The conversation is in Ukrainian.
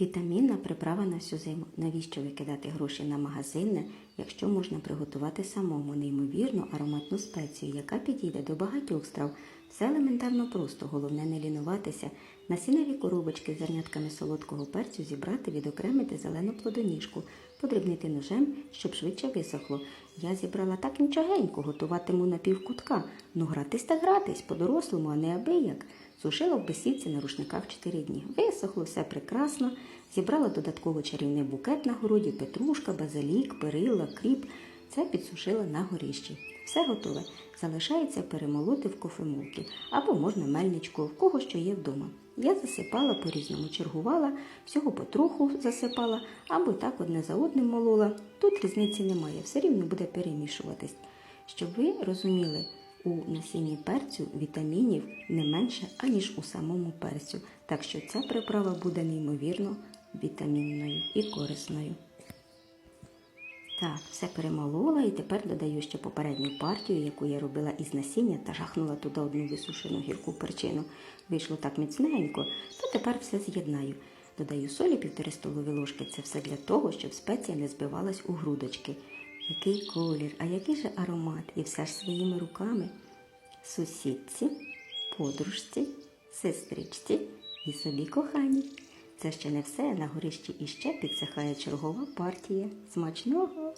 Вітамінна приправа на всю зиму. Навіщо викидати гроші на магазинне, якщо можна приготувати самому неймовірну ароматну спецію, яка підійде до багатьох страв. Все елементарно просто, головне не лінуватися. Насінові коробочки з зернятками солодкого перцю зібрати, відокремити зелену плодоніжку, подрібнити ножем, щоб швидше висохло. Я зібрала так нічогенько, готуватиму на півкутка. Ну гратись та гратись, по-дорослому, а не абияк. Сушила в бесідці на рушниках 4 дні. Висохло все прекрасно. Зібрала додатково чарівний букет на городі, петрушка, базилік, перила, кріп. Це підсушила на горіщі. Все готове. Залишається перемолоти в кофемолки або можна мельничку, в кого що є вдома. Я засипала по-різному, чергувала, всього потроху засипала, або так одне за одним молола. Тут різниці немає, все рівно буде перемішуватись. Щоб ви розуміли, у насінні перцю вітамінів не менше, аніж у самому перцю. Так що ця приправа буде неймовірно вітамінною і корисною. Так, все перемолола і тепер додаю ще попередню партію, яку я робила із насіння та жахнула туди одну висушену гірку перчину. Вийшло так міцненько, то тепер все з'єднаю. Додаю солі півтори столові ложки. Це все для того, щоб спеція не збивалась у грудочки. Який колір, а який же аромат, і все ж своїми руками. Сусідці, подружці, сестричці і собі коханій. Це ще не все. На горищі іще підсихає чергова партія. Смачного!